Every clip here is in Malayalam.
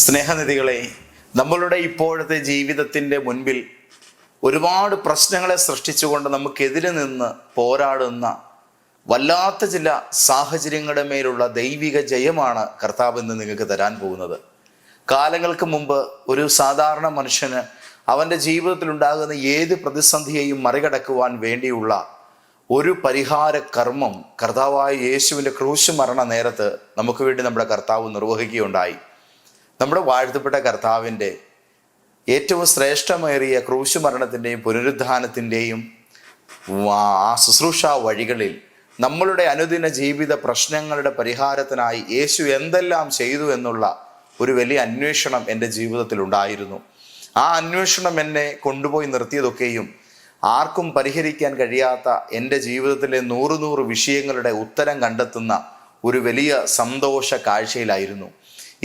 സ്നേഹനിധികളെ നമ്മളുടെ ഇപ്പോഴത്തെ ജീവിതത്തിന്റെ മുൻപിൽ ഒരുപാട് പ്രശ്നങ്ങളെ സൃഷ്ടിച്ചുകൊണ്ട് നമുക്കെതിരെ നിന്ന് പോരാടുന്ന വല്ലാത്ത ചില സാഹചര്യങ്ങളുടെ മേലുള്ള ദൈവിക ജയമാണ് കർത്താവ് ഇന്ന് നിങ്ങൾക്ക് തരാൻ പോകുന്നത്. കാലങ്ങൾക്ക് മുമ്പ് ഒരു സാധാരണ മനുഷ്യന് അവന്റെ ജീവിതത്തിൽ ഉണ്ടാകുന്ന ഏത് പ്രതിസന്ധിയെയും മറികടക്കുവാൻ വേണ്ടിയുള്ള ഒരു പരിഹാര കർമ്മം കർത്താവായ യേശുവിന്റെ ക്രൂശ് മരണ നേരത്ത് നമുക്ക് വേണ്ടി നമ്മുടെ കർത്താവ് നിർവഹിക്കുകയുണ്ടായി. നമ്മുടെ വാഴ്ത്തപ്പെട്ട കർത്താവിന്റെ ഏറ്റവും ശ്രേഷ്ഠമേറിയ ക്രൂശ് മരണത്തിന്റെയും പുനരുദ്ധാനത്തിന്റെയും ആ ശുശ്രൂഷ വഴികളിൽ നമ്മളുടെ അനുദിന ജീവിത പ്രശ്നങ്ങളുടെ പരിഹാരത്തിനായി യേശു എന്തെല്ലാം ചെയ്തു എന്നുള്ള ഒരു വലിയ അന്വേഷണം എന്റെ ജീവിതത്തിൽ ഉണ്ടായിരുന്നു. ആ അന്വേഷണം എന്നെ കൊണ്ടുപോയി നിർത്തിയതൊക്കെയും ആർക്കും പരിഹരിക്കാൻ കഴിയാത്ത എന്റെ ജീവിതത്തിലെ നൂറ് നൂറ് വിഷയങ്ങളുടെ ഉത്തരം കണ്ടെത്തുന്ന ഒരു വലിയ സന്തോഷ കാഴ്ചയിലായിരുന്നു.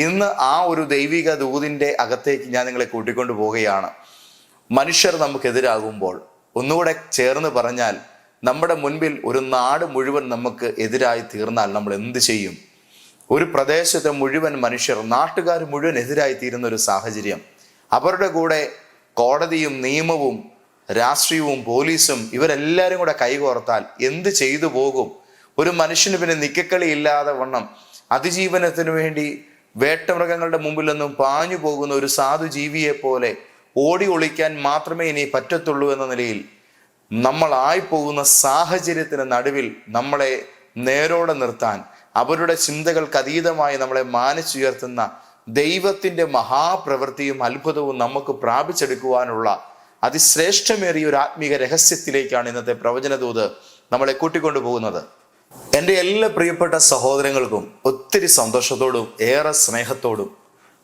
ഇന്ന് ആ ഒരു ദൈവിക ദൂതിന്റെ അകത്തേക്ക് ഞാൻ നിങ്ങളെ കൂട്ടിക്കൊണ്ടു പോവുകയാണ്. മനുഷ്യർ നമുക്കെതിരാകുമ്പോൾ ഒന്നുകൂടെ ചേർന്ന് പറഞ്ഞാൽ നമ്മുടെ മുൻപിൽ ഒരു നാട് മുഴുവൻ നമുക്ക് എതിരായി തീർന്നാൽ നമ്മൾ എന്ത് ചെയ്യും? ഒരു പ്രദേശത്തെ മുഴുവൻ മനുഷ്യർ നാട്ടുകാർ മുഴുവൻ എതിരായി തീരുന്ന ഒരു സാഹചര്യം. അവരുടെ കൂടെ കോടതിയും നിയമവും രാഷ്ട്രീയവും പോലീസും ഇവരെല്ലാവരും കൂടെ കൈകോർത്താൽ എന്ത് ചെയ്തു പോകും? ഒരു മനുഷ്യന് പിന്നെ നിക്കക്കളി ഇല്ലാതെ വണ്ണം. അതിജീവനത്തിന് വേണ്ടി വേട്ടമൃഗങ്ങളുടെ മുമ്പിൽ നിന്നും പാഞ്ഞു പോകുന്ന ഒരു സാധു ജീവിയെ പോലെ ഓടി ഒളിക്കാൻ മാത്രമേ ഇനി പറ്റത്തുള്ളൂ എന്ന നിലയിൽ നമ്മളായി പോകുന്ന സാഹചര്യത്തിന് നടുവിൽ നമ്മളെ നേരോടെ നിർത്താൻ അവരുടെ ചിന്തകൾക്ക് അതീതമായി നമ്മളെ മാനിച്ചുയർത്തുന്ന ദൈവത്തിന്റെ മഹാപ്രവൃത്തിയും അത്ഭുതവും നമുക്ക് പ്രാപിച്ചെടുക്കുവാനുള്ള അതിശ്രേഷ്ഠമേറിയ ഒരു ആത്മീക രഹസ്യത്തിലേക്കാണ് ഇന്നത്തെ പ്രവചനദൂത് നമ്മളെ കൂട്ടിക്കൊണ്ടു പോകുന്നത് എന്റെ എല്ലാ പ്രിയപ്പെട്ട സഹോദരങ്ങൾക്കും ഒത്തിരി സന്തോഷത്തോടും ഏറെ സ്നേഹത്തോടും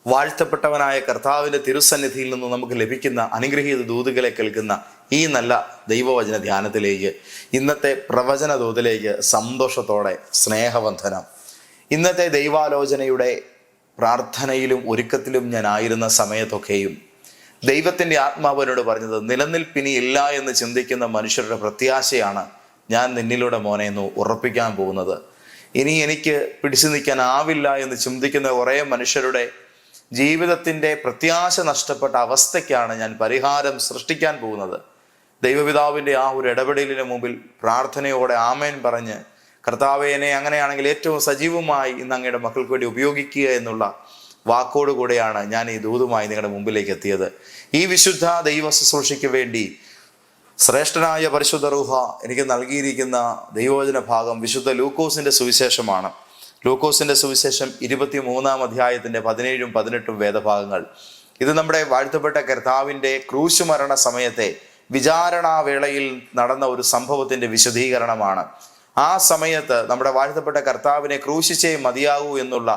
വാഴ്ത്തപ്പെട്ടവനായ കർത്താവിന്റെ തിരുസന്നിധിയിൽ നിന്ന് നമുക്ക് ലഭിക്കുന്ന അനുഗ്രഹീത ദൂതുകളെ കേൾക്കുന്ന ഈ നല്ല ദൈവവചന ധ്യാനത്തിലേക്ക് ഇന്നത്തെ പ്രവചന ദൂതിലേക്ക് സന്തോഷത്തോടെ സ്നേഹബന്ധനം ഇന്നത്തെ ദൈവാലോചനയുടെ പ്രാർത്ഥനയിലും ഒരുക്കത്തിലും ഞാൻ ആയിരുന്ന സമയത്തൊക്കെയും ദൈവത്തിന്റെ ആത്മാവനോട് പറഞ്ഞത് നിലനിൽപ്പിനി ഇല്ല എന്ന് ചിന്തിക്കുന്ന മനുഷ്യരുടെ പ്രത്യാശയാണ് ഞാൻ നിന്നിലൂടെ മോനെ എന്ന് ഉറപ്പിക്കാൻ പോകുന്നത്. ഇനി എനിക്ക് പിടിച്ചു നിൽക്കാനാവില്ല എന്ന് ചിന്തിക്കുന്ന കുറേ മനുഷ്യരുടെ ജീവിതത്തിന്റെ പ്രത്യാശ നഷ്ടപ്പെട്ട അവസ്ഥയ്ക്കാണ് ഞാൻ പരിഹാരം സൃഷ്ടിക്കാൻ പോകുന്നത്. ദൈവപിതാവിന്റെ ആ ഒരു ഇടപെടലിന് മുമ്പിൽ പ്രാർത്ഥനയോടെ ആമേൻ പറഞ്ഞ് കർത്താവേനെ അങ്ങനെയാണെങ്കിൽ ഏറ്റവും സജീവമായി ഇന്ന് അങ്ങയുടെ മക്കൾക്ക് വേണ്ടി ഉപയോഗിക്കുക എന്നുള്ള വാക്കോടുകൂടെയാണ് ഞാൻ ഈ ദൂതുമായി നിങ്ങളുടെ മുമ്പിലേക്ക് എത്തിയത്. ഈ വിശുദ്ധ ദൈവ ശുശ്രൂഷയ്ക്ക് വേണ്ടി ശ്രേഷ്ഠനായ പരിശുദ്ധ റൂഹ എനിക്ക് നൽകിയിരിക്കുന്ന ദൈവവചന ഭാഗം വിശുദ്ധ ലൂക്കോസിന്റെ സുവിശേഷമാണ്. ലൂക്കോസിന്റെ സുവിശേഷം ഇരുപത്തി മൂന്നാം അധ്യായത്തിന്റെ പതിനേഴും പതിനെട്ടും വേദഭാഗങ്ങൾ. ഇത് നമ്മുടെ വാഴ്ത്തപ്പെട്ട കർത്താവിന്റെ ക്രൂശുമരണ സമയത്തെ വിചാരണാവേളയിൽ നടന്ന ഒരു സംഭവത്തിന്റെ വിശദീകരണമാണ്. ആ സമയത്ത് നമ്മുടെ വാഴ്ത്തപ്പെട്ട കർത്താവിനെ ക്രൂശിച്ചേ മതിയാകൂ എന്നുള്ള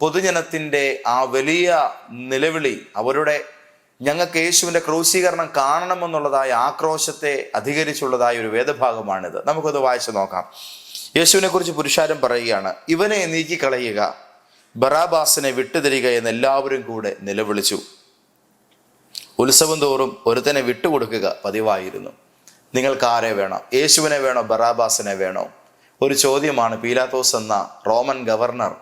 പൊതുജനത്തിന്റെ ആ വലിയ നിലവിളി അവരുടെ ഞങ്ങൾക്ക് യേശുവിന്റെ ക്രൂശീകരണം കാണണമെന്നുള്ളതായ ആക്രോശത്തെ അധികരിച്ചുള്ളതായ ഒരു വേദഭാഗമാണിത്. നമുക്കത് വായിച്ചു നോക്കാം. യേശുവിനെ കുറിച്ച് പുരുഷാരം പറയുകയാണ് ഇവനെ നീക്കിക്കളയുക ബറാബാസിനെ വിട്ടുതരിക എന്ന് എല്ലാവരും കൂടെ നിലവിളിച്ചു. ഉത്സവം തോറും ഒരുത്തനെ വിട്ടുകൊടുക്കുക പതിവായിരുന്നു. നിങ്ങൾക്ക് ആരെ വേണം? യേശുവിനെ വേണോ? ബറാബാസിനെ വേണോ? ഒരു ചോദ്യമാണ് പീലാത്തോസ് എന്ന റോമൻ ഗവർണർ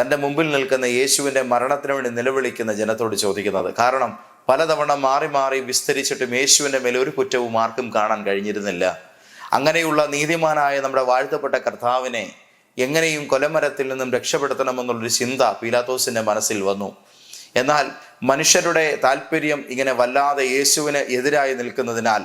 തന്റെ മുമ്പിൽ നിൽക്കുന്ന യേശുവിന്റെ മരണത്തിന് വേണ്ടി നിലവിളിക്കുന്ന ജനത്തോട് ചോദിക്കുന്നത്. കാരണം പലതവണ മാറി മാറി വിസ്തരിച്ചിട്ടും യേശുവിന്റെ മേലെ ഒരു കുറ്റവും ആർക്കും കാണാൻ കഴിഞ്ഞിരുന്നില്ല. അങ്ങനെയുള്ള നീതിമാനായ നമ്മുടെ വാഴ്ത്തപ്പെട്ട കർത്താവിനെ എങ്ങനെയും കൊലമരത്തിൽ നിന്നും രക്ഷപ്പെടുത്തണമെന്നുള്ളൊരു ചിന്ത പീലാത്തോസിന്റെ മനസ്സിൽ വന്നു. എന്നാൽ മനുഷ്യരുടെ താല്പര്യം ഇങ്ങനെ വല്ലാതെ യേശുവിന് എതിരായി നിൽക്കുന്നതിനാൽ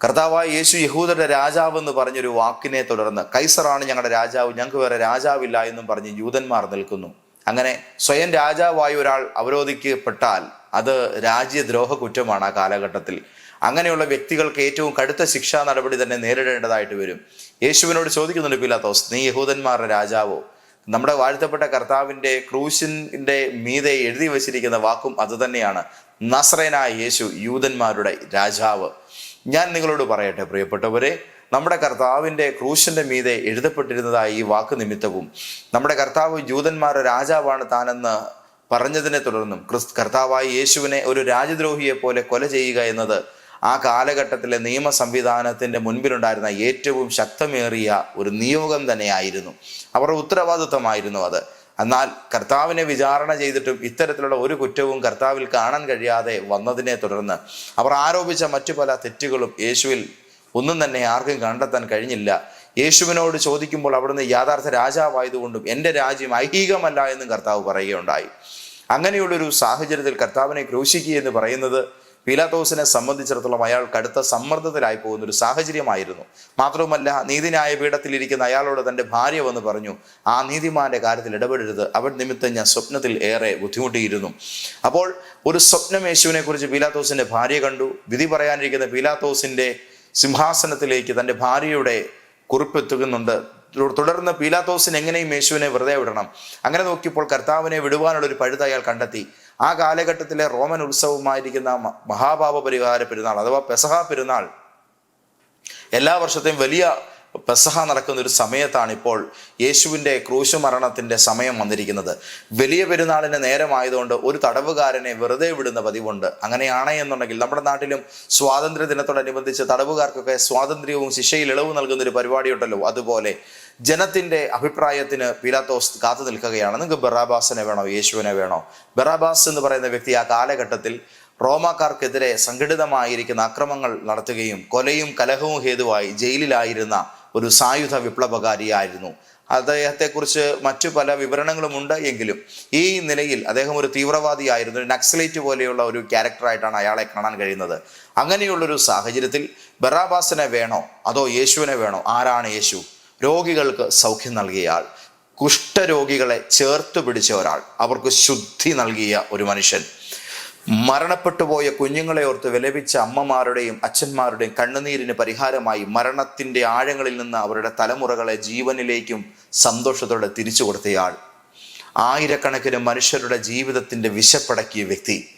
കർത്താവായ യേശു യഹൂദരുടെ രാജാവ് എന്ന് പറഞ്ഞൊരു വാക്കിനെ തുടർന്ന് കൈസറാണ് ഞങ്ങളുടെ രാജാവ് ഞങ്ങൾക്ക് വേറെ രാജാവില്ല എന്നും പറഞ്ഞ് യൂതന്മാർ നിൽക്കുന്നു. അങ്ങനെ സ്വയം രാജാവായ ഒരാൾ അവരോധിക്കപ്പെട്ടാൽ അത് രാജ്യദ്രോഹ കുറ്റമാണ് ആ കാലഘട്ടത്തിൽ. അങ്ങനെയുള്ള വ്യക്തികൾക്ക് ഏറ്റവും കടുത്ത ശിക്ഷാ നടപടി തന്നെ നേരിടേണ്ടതായിട്ട് വരും. യേശുവിനോട് ചോദിക്കുന്നുണ്ട് പിലാത്തോസ് നീ യഹൂദന്മാരുടെ രാജാവോ? നമ്മുടെ വാഴ്ത്തപ്പെട്ട കർത്താവിന്റെ ക്രൂശിന്റെ മീതെ എഴുതി വച്ചിരിക്കുന്ന വാക്കും അതുതന്നെയാണ് നസ്രനായ യേശു യൂതന്മാരുടെ രാജാവ്. ഞാൻ നിങ്ങളോട് പറയട്ടെ പ്രിയപ്പെട്ടവരെ. നമ്മുടെ കർത്താവിന്റെ ക്രൂശിന്റെ മീതെ എഴുതപ്പെട്ടിരുന്നതായി ഈ വാക്ക് നിമിത്തവും നമ്മുടെ കർത്താവ് ജൂതന്മാരുടെ രാജാവാണ് താനെന്ന് പറഞ്ഞതിനെ തുടർന്നും ക്രിസ് കർത്താവായ യേശുവിനെ ഒരു രാജദ്രോഹിയെ പോലെ കൊല ചെയ്യുക എന്നത് ആ കാലഘട്ടത്തിലെ നിയമ സംവിധാനത്തിന്റെ മുൻപിലുണ്ടായിരുന്ന ഏറ്റവും ശക്തമേറിയ ഒരു നിയോഗം തന്നെയായിരുന്നു. അവരുടെ ഉത്തരവാദിത്വമായിരുന്നു അത്. എന്നാൽ കർത്താവിനെ വിചാരണ ചെയ്തിട്ടും ഇത്തരത്തിലുള്ള ഒരു കുറ്റവും കർത്താവിൽ കാണാൻ കഴിയാതെ വന്നതിനെ തുടർന്ന് അവർ ആരോപിച്ച മറ്റു പല തെറ്റുകളും യേശുവിൽ ഒന്നും തന്നെ ആർക്കും കണ്ടെത്താൻ കഴിഞ്ഞില്ല. യേശുവിനോട് ചോദിക്കുമ്പോൾ അവിടുന്ന് യാഥാർത്ഥ രാജാവായതുകൊണ്ടും എന്റെ രാജ്യം ഐഹികമല്ല എന്നും കർത്താവ് പറയുകയുണ്ടായി. അങ്ങനെയുള്ളൊരു സാഹചര്യത്തിൽ കർത്താവിനെ ക്രൂശിക്കുക എന്ന് പറയുന്നത് പീലാത്തോസിനെ സംബന്ധിച്ചിടത്തോളം അയാൾ കടുത്ത സമ്മർദ്ദത്തിലായി പോകുന്ന ഒരു സാഹചര്യമായിരുന്നു. മാത്രവുമല്ല നീതിന്യായ പീഠത്തിലിരിക്കുന്ന അയാളോട് തന്റെ ഭാര്യ വന്ന് പറഞ്ഞു ആ നീതിമാന്റെ കാര്യത്തിൽ ഇടപെടരുത്. അവൻ നിമിത്തം ഞാൻ സ്വപ്നത്തിൽ ഏറെ ബുദ്ധിമുട്ടിയിരുന്നു. അപ്പോൾ ഒരു സ്വപ്നം യേശുവിനെ കുറിച്ച് പീലാത്തോസിന്റെ ഭാര്യ കണ്ടു. വിധി പറയാനിരിക്കുന്ന പീലാത്തോസിന്റെ സിംഹാസനത്തിലേക്ക് തന്റെ ഭാര്യയുടെ കുറിപ്പെത്തുന്നുണ്ട് തുടർന്ന് പീലാത്തോസിന് എങ്ങനെയും യേശുവിനെ വെറുതെ വിടണം. അങ്ങനെ നോക്കിയപ്പോൾ കർത്താവിനെ വിടുവാനുള്ള ഒരു പഴുത അയാൾ കണ്ടെത്തി. ആ കാലഘട്ടത്തിലെ റോമൻ ഉത്സവമായിരിക്കുന്ന മഹാഭാവ പരിഹാര പെരുന്നാൾ അഥവാ പെസഹ പെരുന്നാൾ എല്ലാ വർഷത്തെയും വലിയ പെസഹ നടക്കുന്ന ഒരു സമയത്താണ് ഇപ്പോൾ യേശുവിന്റെ ക്രൂശു മരണത്തിന്റെ സമയം വന്നിരിക്കുന്നത്. വലിയ പെരുന്നാളിന് നേരമായതുകൊണ്ട് ഒരു തടവുകാരനെ വെറുതെ വിടുന്ന പതിവുണ്ട്. അങ്ങനെയാണ് എന്നുണ്ടെങ്കിൽ നമ്മുടെ നാട്ടിലും സ്വാതന്ത്ര്യ ദിനത്തോടനുബന്ധിച്ച് തടവുകാർക്കൊക്കെ സ്വാതന്ത്ര്യവും ശിക്ഷയിൽ ഇളവ് നൽകുന്ന ഒരു പരിപാടിയുണ്ടല്ലോ. അതുപോലെ ജനത്തിന്റെ അഭിപ്രായത്തിന് പീലാത്തോസ് കാത്തു നിൽക്കുകയാണ്. നിങ്ങൾക്ക് ബറാബാസിനെ വേണോ യേശുവിനെ വേണോ? ബറാബാസ് എന്ന് പറയുന്ന വ്യക്തി ആ കാലഘട്ടത്തിൽ റോമാക്കാർക്കെതിരെ സംഘടിതമായിരിക്കുന്ന അക്രമങ്ങൾ നടത്തുകയും കൊലയും കലഹവും ഹേതുവായി ജയിലിലായിരുന്ന ഒരു സായുധ വിപ്ലവകാരിയായിരുന്നു. അദ്ദേഹത്തെക്കുറിച്ച് മറ്റു പല വിവരണങ്ങളുമുണ്ട് എങ്കിലും ഈ നിലയിൽ അദ്ദേഹം ഒരു തീവ്രവാദിയായിരുന്നു. ഒരു നക്സലേറ്റ് പോലെയുള്ള ഒരു ക്യാരക്ടറായിട്ടാണ് അയാളെ കാണാൻ കഴിയുന്നത്. അങ്ങനെയുള്ളൊരു സാഹചര്യത്തിൽ ബറാബാസിനെ വേണോ? അതോ യേശുവിനെ വേണോ? ആരാണ് യേശു? രോഗികൾക്ക് സൗഖ്യം നൽകിയ ആൾ. കുഷ്ഠരോഗികളെ ചേർത്ത് പിടിച്ച ഒരാൾ. അവർക്ക് ശുദ്ധി നൽകിയ ഒരു മനുഷ്യൻ. മരണപ്പെട്ടുപോയ കുഞ്ഞുങ്ങളെ ഓർത്ത് വിലപിച്ച അമ്മമാരുടെയും അച്ഛന്മാരുടെയും കണ്ണുനീരിന് പരിഹാരമായി മരണത്തിന്റെ ആഴങ്ങളിൽ നിന്ന് അവരുടെ തലമുറകളെ ജീവനിലേക്കും സന്തോഷത്തോടെ തിരിച്ചു കൊടുത്തയാൾ ആയിരക്കണക്കിന് മനുഷ്യരുടെ ജീവിതത്തിന്റെ വിശപ്പടക്കിയ വ്യക്തി.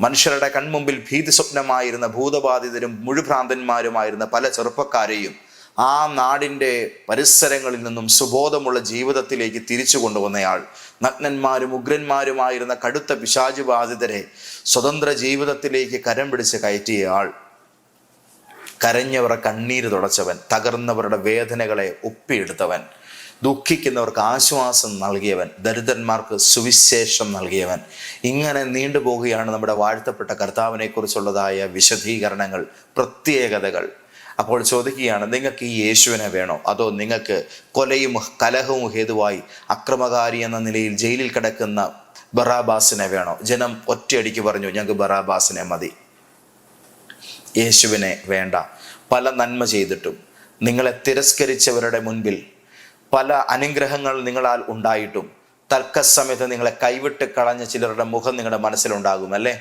മനുഷ്യരുടെ കൺമുമ്പിൽ ഭീതി സ്വപ്നമായിരുന്ന ഭൂതബാധിതരും മുഴുഭ്രാന്തന്മാരുമായിരുന്ന പല ചെറുപ്പക്കാരെയും ആ നാടിന്റെ പരിസരങ്ങളിൽ നിന്നും സുബോധമുള്ള ജീവിതത്തിലേക്ക് തിരിച്ചു കൊണ്ടുവന്നയാൾ. നഗ്നന്മാരും ഉഗ്രന്മാരുമായിരുന്ന കടുത്ത പിശാചു ബാധിതരെ സ്വതന്ത്ര ജീവിതത്തിലേക്ക് കരം പിടിച്ച് കയറ്റിയ ആൾ. കരഞ്ഞവരുടെ കണ്ണീര് തുടച്ചവൻ തകർന്നവരുടെ വേദനകളെ ഒപ്പിയെടുത്തവൻ ദുഃഖിക്കുന്നവർക്ക് ആശ്വാസം നൽകിയവൻ ദരിദ്രന്മാർക്ക് സുവിശേഷം നൽകിയവൻ. ഇങ്ങനെ നീണ്ടുപോകുകയാണ് നമ്മുടെ വാഴ്ത്തപ്പെട്ട കർത്താവിനെക്കുറിച്ചുള്ളതായ വിശദീകരണങ്ങൾ പ്രത്യേകതകൾ. അപ്പോൾ ചോദിക്കുകയാണ് നിങ്ങൾക്ക് ഈ യേശുവിനെ വേണോ? അതോ നിങ്ങൾക്ക് കൊലയും കലഹവും ഹേതുവായി അക്രമകാരി എന്ന നിലയിൽ ജയിലിൽ കിടക്കുന്ന ബറാബാസിനെ വേണോ? ജനം ഒറ്റയടിക്ക് പറഞ്ഞു ഞങ്ങൾക്ക് ബറാബാസിനെ മതി. യേശുവിനെ വേണ്ട. പല നന്മ ചെയ്തിട്ടും നിങ്ങളെ തിരസ്കരിച്ചവരുടെ മുൻപിൽ പല അനുഗ്രഹങ്ങൾ നിങ്ങളാൽ ഉണ്ടായിട്ടും തർക്കസമയത്ത് നിങ്ങളെ കൈവിട്ട് കളഞ്ഞ ചിലരുടെ മുഖം നിങ്ങളുടെ മനസ്സിലുണ്ടാകും അല്ലേ?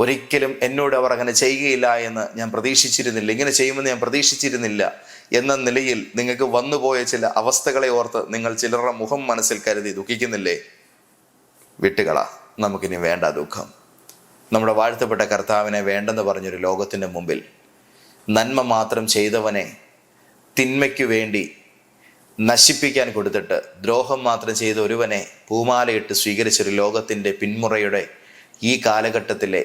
ഒരിക്കലും എന്നോട് അവർ അങ്ങനെ ചെയ്യുകയില്ല എന്ന് ഞാൻ പ്രതീക്ഷിച്ചിരുന്നില്ല. ഇങ്ങനെ ചെയ്യുമെന്ന് ഞാൻ പ്രതീക്ഷിച്ചിരുന്നില്ല എന്ന നിലയിൽ നിങ്ങൾക്ക് വന്നുപോയ ചില അവസ്ഥകളെ ഓർത്ത് നിങ്ങൾ ചിലരുടെ മുഖം മനസ്സിൽ കരുതി ദുഃഖിക്കുന്നില്ലേ? വിട്ടുകള നമുക്കിനി വേണ്ട ദുഃഖം. നമ്മുടെ വാഴ്ത്തപ്പെട്ട കർത്താവിനെ വേണ്ടെന്ന് പറഞ്ഞൊരു ലോകത്തിന്റെ മുമ്പിൽ നന്മ മാത്രം ചെയ്തവനെ തിന്മയ്ക്കു വേണ്ടി നശിപ്പിക്കാൻ കൊടുത്തിട്ട് ദ്രോഹം മാത്രം ചെയ്ത ഒരുവനെ പൂമാലയിട്ട് സ്വീകരിച്ചൊരു ലോകത്തിന്റെ പിന്മുറയുടെ ഈ കാലഘട്ടത്തിലെ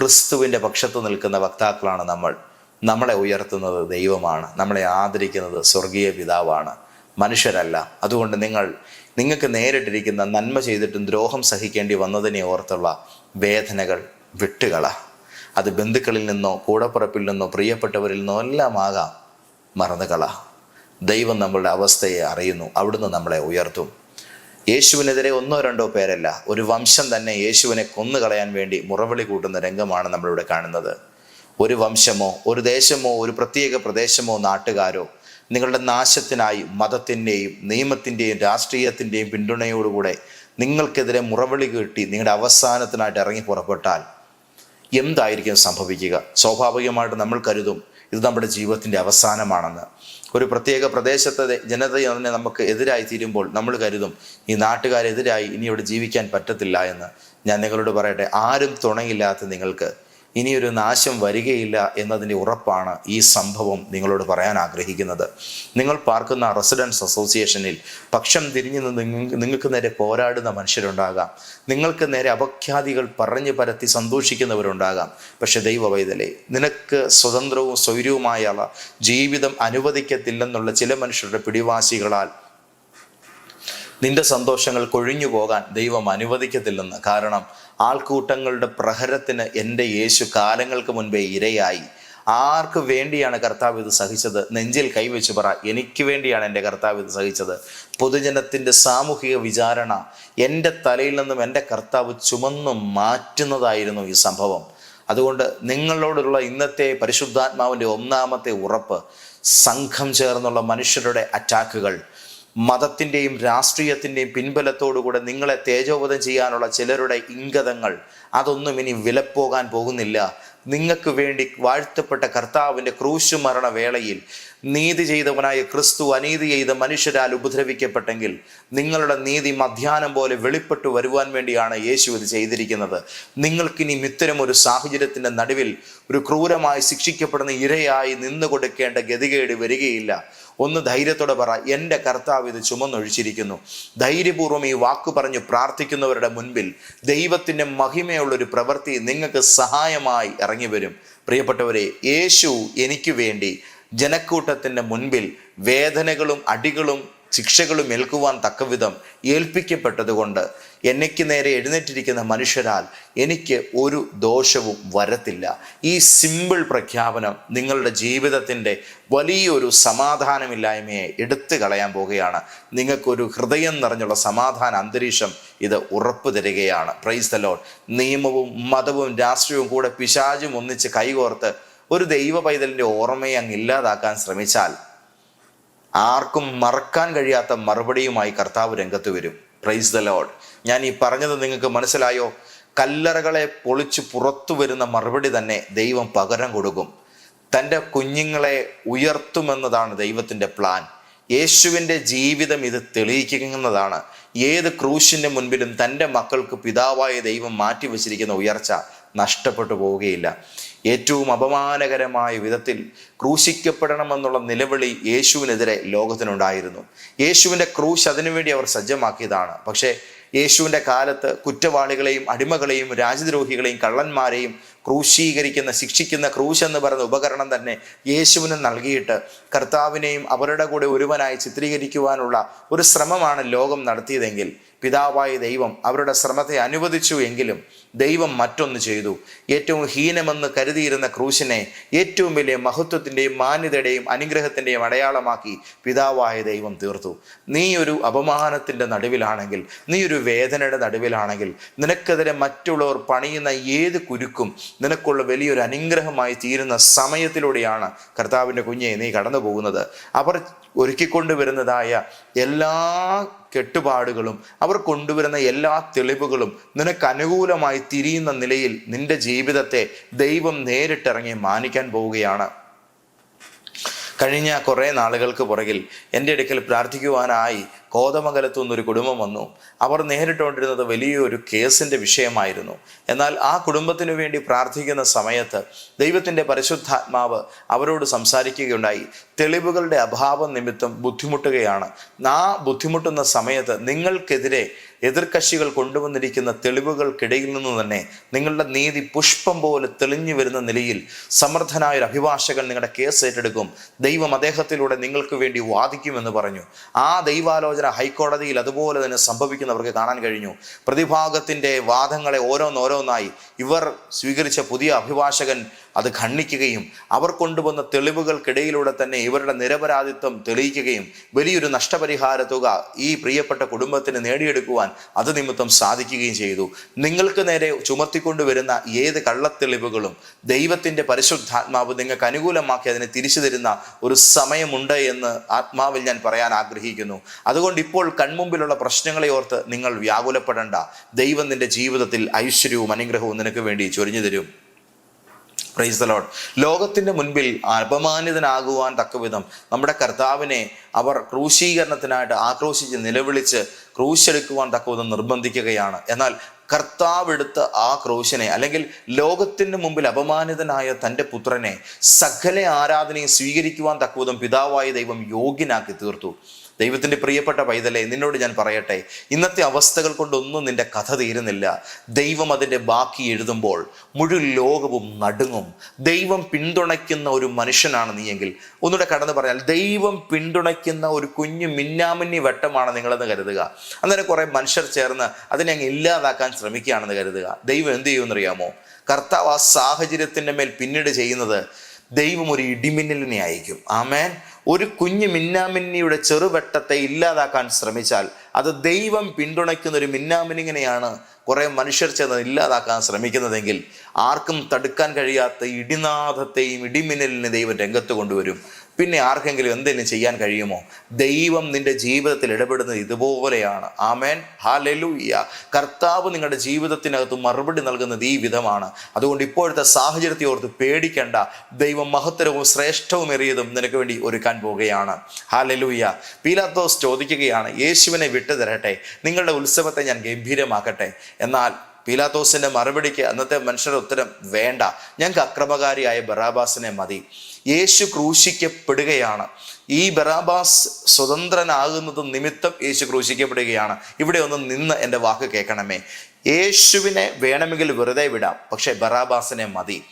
ക്രിസ്തുവിന്റെ പക്ഷത്ത് നിൽക്കുന്ന വക്താക്കളാണ് നമ്മൾ. നമ്മളെ ഉയർത്തുന്നത് ദൈവമാണ്. നമ്മളെ ആദരിക്കുന്നത് സ്വർഗീയ പിതാവാണ്. മനുഷ്യരല്ല. അതുകൊണ്ട് നിങ്ങൾ നിങ്ങൾക്ക് നേരിട്ടിരിക്കുന്ന നന്മ ചെയ്തിട്ടും ദ്രോഹം സഹിക്കേണ്ടി വന്നതിനെ ഓർത്തുള്ള വേദനകൾ വിട്ടുകള. അത് ബന്ധുക്കളിൽ നിന്നോ കൂടപ്പുറപ്പിൽ നിന്നോ പ്രിയപ്പെട്ടവരിൽ നിന്നോ എല്ലാം ആകാം. മറന്നുകള. ദൈവം നമ്മളുടെ അവസ്ഥയെ അറിയുന്നു. അവിടുന്ന് നമ്മളെ ഉയർത്തും. യേശുവിനെതിരെ ഒന്നോ രണ്ടോ പേരല്ല ഒരു വംശം തന്നെ യേശുവിനെ കൊന്നുകളയാൻ വേണ്ടി മുറവിളി കൂട്ടുന്ന രംഗമാണ് നമ്മളിവിടെ കാണുന്നത്. ഒരു വംശമോ ഒരു ദേശമോ ഒരു പ്രത്യേക പ്രദേശമോ നാട്ടുകാരോ നിങ്ങളുടെ നാശത്തിനായി മതത്തിന്റെയും നിയമത്തിന്റെയും രാഷ്ട്രീയത്തിന്റെയും പിന്തുണയോടുകൂടെ നിങ്ങൾക്കെതിരെ മുറവിളി കിട്ടി നിങ്ങളുടെ അവസാനത്തിനായിട്ട് ഇറങ്ങി പുറപ്പെട്ടാൽ എന്തായിരിക്കും സംഭവിക്കുക? സ്വാഭാവികമായിട്ട് നമ്മൾ കരുതും ഇത് നമ്മുടെ ജീവിതത്തിന്റെ അവസാനമാണെന്ന്. ഒരു പ്രത്യേക പ്രദേശത്തെ ജനത തന്നെ നമുക്ക് എതിരായി തീരുമ്പോൾ നമ്മൾ കരുതും ഈ നാട്ടുകാരെതിരായി ഇനി ഇവിടെ ജീവിക്കാൻ പറ്റത്തില്ല എന്ന്. ഞാൻ നിങ്ങളോട് പറയട്ടെ ആരും തുണയില്ലാത്ത നിങ്ങൾക്ക് ഇനിയൊരു നാശം വരികയില്ല എന്നതിന്റെ ഉറപ്പാണ് ഈ സംഭവം നിങ്ങളോട് പറയാൻ ആഗ്രഹിക്കുന്നത്. നിങ്ങൾ പാർക്കുന്ന റെസിഡൻസ് അസോസിയേഷനിൽ പക്ഷം തിരിഞ്ഞു നിങ്ങൾക്ക് നേരെ പോരാടുന്ന മനുഷ്യരുണ്ടാകാം. നിങ്ങൾക്ക് നേരെ അപഖ്യാതികൾ പറഞ്ഞു പരത്തി സന്തോഷിക്കുന്നവരുണ്ടാകാം. പക്ഷെ ദൈവവൈതലേ നിനക്ക് സ്വതന്ത്രവും സ്വൈര്യവുമായ ജീവിതം അനുവദിക്കത്തില്ലെന്നുള്ള ചില മനുഷ്യരുടെ പിടിവാശികളാൽ നിന്റെ സന്തോഷങ്ങൾ കൊഴിഞ്ഞു പോകാൻ ദൈവം അനുവദിക്കത്തില്ലെന്ന്. കാരണം ആൾക്കൂട്ടങ്ങളുടെ പ്രഹരത്തിന് എന്റെ യേശു കാലങ്ങൾക്ക് മുൻപേ ഇരയായി. ആർക്ക് വേണ്ടിയാണ് കർത്താവ് ഇത് സഹിച്ചത്? നെഞ്ചിൽ കൈവച്ച് പറ. എനിക്ക് വേണ്ടിയാണ് എന്റെ കർത്താവ് ഇത് സഹിച്ചത്. പൊതുജനത്തിന്റെ സാമൂഹിക വിചാരണ എന്റെ തലയിൽ നിന്നും എന്റെ കർത്താവ് ചുമന്നു മാറ്റുന്നതായിരുന്നു ഈ സംഭവം. അതുകൊണ്ട് നിങ്ങളോടുള്ള ഇന്നത്തെ പരിശുദ്ധാത്മാവിന്റെ ഒന്നാമത്തെ ഉറപ്പ് സംഘം ചേർന്നുള്ള മനുഷ്യരുടെ അറ്റാക്കുകൾ മതത്തിന്റെയും രാഷ്ട്രീയത്തിന്റെയും പിൻബലത്തോടുകൂടെ നിങ്ങളെ തേജോവധം ചെയ്യാനുള്ള ചിലരുടെ ഇംഗതങ്ങൾ അതൊന്നും ഇനി വിലപ്പോകാൻ പോകുന്നില്ല. നിങ്ങൾക്ക് വേണ്ടി വാഴ്ത്തപ്പെട്ട കർത്താവിന്റെ ക്രൂശു മരണ വേളയിൽ നീതി ചെയ്തവനായ ക്രിസ്തു അനീതി ചെയ്ത മനുഷ്യരാൽ ഉപദ്രവിക്കപ്പെട്ടെങ്കിൽ നിങ്ങളുടെ നീതി മധ്യാനം പോലെ വെളിപ്പെട്ടു വരുവാൻ വേണ്ടിയാണ് യേശു ഇത് ചെയ്തിരിക്കുന്നത്. നിങ്ങൾക്കിനി ഇത്തരം ഒരു സാഹചര്യത്തിന്റെ നടുവിൽ ഒരു ക്രൂരമായി ശിക്ഷിക്കപ്പെടുന്ന ഇരയായി നിന്നു കൊടുക്കേണ്ട ഗതികേട് വരികയില്ല. ഒന്ന് ധൈര്യത്തോടെ പറ. എന്റെ കർത്താവ് ഇത് ചുമന്നൊഴിച്ചിരിക്കുന്നു. ധൈര്യപൂർവം ഈ വാക്ക് പറഞ്ഞ് പ്രാർത്ഥിക്കുന്നവരുടെ മുൻപിൽ ദൈവത്തിന്റെ മഹിമയുള്ളൊരു പ്രവൃത്തി നിങ്ങൾക്ക് സഹായമായി ഇറങ്ങി വരും പ്രിയപ്പെട്ടവരെ യേശു എനിക്ക് വേണ്ടി ജനക്കൂട്ടത്തിന്റെ മുൻപിൽ വേദനകളും അടികളും ശിക്ഷകളും ഏൽക്കുവാൻ തക്കവിധം ഏൽപ്പിക്കപ്പെട്ടതുകൊണ്ട് എന്നയ്ക്ക് നേരെ എഴുന്നേറ്റിരിക്കുന്ന മനുഷ്യരാൽ എനിക്ക് ഒരു ദോഷവും വരത്തില്ല. ഈ സിമ്പിൾ പ്രഖ്യാപനം നിങ്ങളുടെ ജീവിതത്തിന്റെ വലിയൊരു സമാധാനമില്ലായ്മയെ എടുത്തു കളയാൻ പോകുകയാണ് നിങ്ങൾക്കൊരു ഹൃദയം നിറഞ്ഞുള്ള സമാധാന അന്തരീക്ഷം ഇത് ഉറപ്പു തരികയാണ്. പ്രൈസ് ദ നിയമവും മതവും രാഷ്ട്രീയവും കൂടെ പിശാചും ഒന്നിച്ച് കൈകോർത്ത് ഒരു ദൈവ പൈതലിന്റെ ഓർമ്മയെ അങ്ങ് ഇല്ലാതാക്കാൻ ശ്രമിച്ചാൽ ആർക്കും മറക്കാൻ കഴിയാത്ത മറുപടിയുമായി കർത്താവ് രംഗത്ത് വരും. പ്രൈസ് ദ ലോഡ് ഞാൻ ഈ പറഞ്ഞത് നിങ്ങൾക്ക് മനസ്സിലായോ? കല്ലറകളെ പൊളിച്ച് പുറത്തു വരുന്ന മറുപടി തന്നെ ദൈവം പകരം കൊടുക്കും. തന്റെ കുഞ്ഞുങ്ങളെ ഉയർത്തുമെന്നതാണ് ദൈവത്തിന്റെ പ്ലാൻ യേശുവിന്റെ ജീവിതം ഇത് തെളിയിക്കുന്നതാണ്. ഏത് ക്രൂശിന്റെ മുൻപിലും തന്റെ മക്കൾക്ക് പിതാവായ ദൈവം മാറ്റിവെച്ചിരിക്കുന്ന ഉയർച്ച നഷ്ടപ്പെട്ടു പോവുകയില്ല. ഏറ്റവും അപമാനകരമായ വിധത്തിൽ ക്രൂശിക്കപ്പെടണമെന്നുള്ള നിലവിളി യേശുവിനെതിരെ ലോകത്തിനുണ്ടായിരുന്നു. യേശുവിന്റെ ക്രൂശ് അതിനുവേണ്ടി അവർ സജ്ജമാക്കിയതാണ്. പക്ഷേ യേശുവിന്റെ കാലത്ത് കുറ്റവാളികളെയും അടിമകളെയും രാജ്യദ്രോഹികളെയും കള്ളന്മാരെയും ക്രൂശീകരിക്കുന്ന ശിക്ഷിക്കുന്ന ക്രൂശ് എന്ന് പറയുന്ന ഉപകരണം തന്നെ യേശുവിന് നൽകിയിട്ട് കർത്താവിനെയും അവരുടെ കൂടെ ഒരുവനായി ചിത്രീകരിക്കുവാനുള്ള ഒരു ശ്രമമാണ് ലോകം നടത്തിയതെങ്കിൽ പിതാവായ ദൈവം അവരുടെ ശ്രമത്തെ അനുവദിച്ചു എങ്കിലും ദൈവം മറ്റൊന്ന് ചെയ്തു. ഏറ്റവും ഹീനമെന്ന് കരുതിയിരുന്ന ക്രൂശിനെ ഏറ്റവും വലിയ മഹത്വത്തിന്റെയും മാന്യതയുടെയും അനുഗ്രഹത്തിന്റെയും അടയാളമാക്കി പിതാവായ ദൈവം തീർത്തു. നീ ഒരു അപമാനത്തിന്റെ നടുവിലാണെങ്കിൽ നീ ഒരു വേദനയുടെ നടുവിലാണെങ്കിൽ നിനക്കെതിരെ മറ്റുള്ളവർ പണിയുന്ന ഏത് കുരുക്കും നിനക്കുള്ള വലിയൊരു അനുഗ്രഹമായി തീരുന്ന സമയത്തിലൂടെയാണ് കർത്താവിന്റെ കുഞ്ഞെ നീ കടന്നു പോകുന്നത് അവർ ഒരുക്കിക്കൊണ്ടുവരുന്നതായ എല്ലാ കെട്ടുപാടുകളും അവർ കൊണ്ടുവരുന്ന എല്ലാ തെളിവുകളും നിനക്ക് അനുകൂലമായി തിരിയുന്ന നിലയിൽ നിന്റെ ജീവിതത്തെ ദൈവം നേരിട്ടിറങ്ങി മാനിക്കാൻ പോവുകയാണ്. കഴിഞ്ഞ കുറേ നാളുകൾക്ക് പുറകിൽ എന്റെ അടുക്കൽ പ്രാർത്ഥിക്കുവാനായി കോതമംഗലത്തു നിന്നൊരു കുടുംബം വന്നു. അവർ നേരിട്ടുകൊണ്ടിരുന്നത് വലിയൊരു കേസിന്റെ വിഷയമായിരുന്നു. എന്നാൽ ആ കുടുംബത്തിനു വേണ്ടി പ്രാർത്ഥിക്കുന്ന സമയത്ത് ദൈവത്തിന്റെ പരിശുദ്ധാത്മാവ് അവരോട് സംസാരിക്കുകയുണ്ടായി. തെളിവുകളുടെ അഭാവം നിമിത്തം ബുദ്ധിമുട്ടുകയാണ്. ആ ബുദ്ധിമുട്ടുന്ന സമയത്ത് നിങ്ങൾക്കെതിരെ എതിർകക്ഷികൾ കൊണ്ടുവന്നിരിക്കുന്ന തെളിവുകൾക്കിടയിൽ നിന്ന് തന്നെ നിങ്ങളുടെ നീതി പുഷ്പം പോലെ തെളിഞ്ഞു വരുന്ന നിലയിൽ സമർത്ഥനായ ഒരു അഭിഭാഷകൻ നിങ്ങളുടെ കേസ് ഏറ്റെടുക്കും. ദൈവം അദ്ദേഹത്തിലൂടെ നിങ്ങൾക്ക് വേണ്ടി വാദിക്കുമെന്ന് പറഞ്ഞു. ആ ദൈവാലോചന ഹൈക്കോടതിയിൽ അതുപോലെ തന്നെ സംഭവിക്കുന്നവർക്ക് കാണാൻ കഴിഞ്ഞു. പ്രതിഭാഗത്തിന്റെ വാദങ്ങളെ ഓരോന്നോരോന്നായി ഇവർ സ്വീകരിച്ച പുതിയ അഭിഭാഷകൻ അത് ഖണ്ഡിക്കുകയും അവർ കൊണ്ടുവന്ന തെളിവുകൾക്കിടയിലൂടെ തന്നെ ഇവരുടെ നിരപരാധിത്വം തെളിയിക്കുകയും വലിയൊരു നഷ്ടപരിഹാര തുക ഈ പ്രിയപ്പെട്ട കുടുംബത്തിന് നേടിയെടുക്കുവാൻ അത് നിമിത്തം സാധിക്കുകയും ചെയ്തു. നിങ്ങൾക്ക് നേരെ ചുമത്തിക്കൊണ്ടുവരുന്ന ഏത് കള്ളത്തെളിവുകളും ദൈവത്തിന്റെ പരിശുദ്ധാത്മാവ് നിങ്ങൾക്ക് അനുകൂലമാക്കി അതിനെ തിരിച്ചു തരുന്ന ഒരു സമയമുണ്ട് എന്ന് ആത്മാവിൽ ഞാൻ പറയാൻ ആഗ്രഹിക്കുന്നു. അതുകൊണ്ട് ഇപ്പോൾ കൺമുമ്പിലുള്ള പ്രശ്നങ്ങളെ ഓർത്ത് നിങ്ങൾ വ്യാകുലപ്പെടേണ്ട. ദൈവം നിന്റെ ജീവിതത്തിൽ ഐശ്വര്യവും അനുഗ്രഹവും നിനക്ക് വേണ്ടി ചൊരിഞ്ഞു തരും. പ്രൈസ് ദ ലോഡ് ലോകത്തിന്റെ മുൻപിൽ അപമാനിതനാകുവാൻ തക്കവിധം നമ്മുടെ കർത്താവിനെ അവർ ക്രൂശീകരണത്തിനായിട്ട് ആക്രോശിച്ച് നിലവിളിച്ച് ക്രൂശെടുക്കുവാൻ തക്കവിധം നിർബന്ധിക്കുകയാണ്. എന്നാൽ കർത്താവ് എടുത്ത ആ ക്രൂശനെ അല്ലെങ്കിൽ ലോകത്തിന് മുമ്പിൽ അപമാനിതനായ തന്റെ പുത്രനെ സകല ആരാധനയും സ്വീകരിക്കുവാൻ തക്കവിധം പിതാവായ ദൈവം യോഗ്യനാക്കി തീർത്തു. ദൈവത്തിന്റെ പ്രിയപ്പെട്ട പൈതലെ നിന്നോട് ഞാൻ പറയട്ടെ ഇന്നത്തെ അവസ്ഥകൾ കൊണ്ടൊന്നും നിന്റെ കഥ തീരുന്നില്ല. ദൈവം അതിന്റെ ബാക്കി എഴുതുമ്പോൾ മുഴുവൻ ലോകവും നടുങ്ങും. ദൈവം പിന്തുണയ്ക്കുന്ന ഒരു മനുഷ്യനാണ് നീയെങ്കിൽ ഒന്നുകൂടെ കടന്നു പറഞ്ഞാൽ ദൈവം പിന്തുണയ്ക്കുന്ന ഒരു കുഞ്ഞു മിന്നാമിന്നി വെട്ടമാണ് നിങ്ങളെന്ന് കരുതുക. അന്നേരം കുറേ മനുഷ്യർ ചേർന്ന് അതിനെ അങ്ങ് ഇല്ലാതാക്കാൻ ശ്രമിക്കുകയാണെന്ന് കരുതുക. ദൈവം എന്ത് ചെയ്യുമെന്നറിയാമോ? കർത്താവ് ആ സാഹചര്യത്തിന്റെ മേൽ പിന്നീട് ചെയ്യുന്നത് ദൈവം ഒരു ഇടിമിന്നലിനെ അയക്കും ആമേൻ. ഒരു കുഞ്ഞു മിന്നാമിന്നിയുടെ ചെറുവെട്ടത്തെ ഇല്ലാതാക്കാൻ ശ്രമിച്ചാൽ അത് ദൈവം പിന്തുണയ്ക്കുന്ന ഒരു മിന്നാമിനിങ്ങനെയാണ് കുറേ മനുഷ്യർ ചെന്ന് ഇല്ലാതാക്കാൻ ശ്രമിക്കുന്നതെങ്കിൽ ആർക്കും തടുക്കാൻ കഴിയാത്ത ഇടിനാഥത്തെയും ഇടിമിന്നലിനെ ദൈവം രംഗത്ത് കൊണ്ടുവരും. പിന്നെ ആർക്കെങ്കിലും എന്തെങ്കിലും ചെയ്യാൻ കഴിയുമോ? ദൈവം നിന്റെ ജീവിതത്തിൽ ഇടപെടുന്നത് ഇതുപോലെയാണ്. ആമേൻ. ഹാലലൂയ്യ കർത്താവ് നിങ്ങളുടെ ജീവിതത്തിനകത്ത് മറുപടി നൽകുന്നത് ഈ വിധമാണ്. അതുകൊണ്ട് ഇപ്പോഴത്തെ സാഹചര്യത്തെ ഓർത്ത് പേടിക്കേണ്ട. ദൈവം മഹത്തരവും ശ്രേഷ്ഠവും എറിയതും നിനക്ക് വേണ്ടി ഒരുക്കാൻ പോവുകയാണ്. ഹാലലൂയ്യ പീലാത്തോസ് ചോദിക്കുകയാണ് യേശുവിനെ വിട്ടുതരട്ടെ? നിങ്ങളുടെ ഉത്സവത്തെ ഞാൻ ഗംഭീരമാക്കട്ടെ? എന്നാൽ പീലാത്തോസിന്റെ മറുപടിക്ക് അന്നത്തെ മനുഷ്യരുടെ ഉത്തരം വേണ്ട. ഞങ്ങൾക്ക് അക്രമകാരിയായ ബറാബാസിനെ മതി. യേശു ക്രൂശിക്കപ്പെടുകയാണ്. ഈ ബറാബാസ് സ്വതന്ത്രനാകുന്നത് നിമിത്തം യേശു ക്രൂശിക്കപ്പെടുകയാണ്. ഇവിടെ ഒന്ന് നിന്ന് എന്റെ വാക്ക് കേൾക്കണമേ. യേശുവിനെ വേണമെങ്കിൽ വെറുതെ വിടാം പക്ഷേ ബറാബാസിനെ മതി.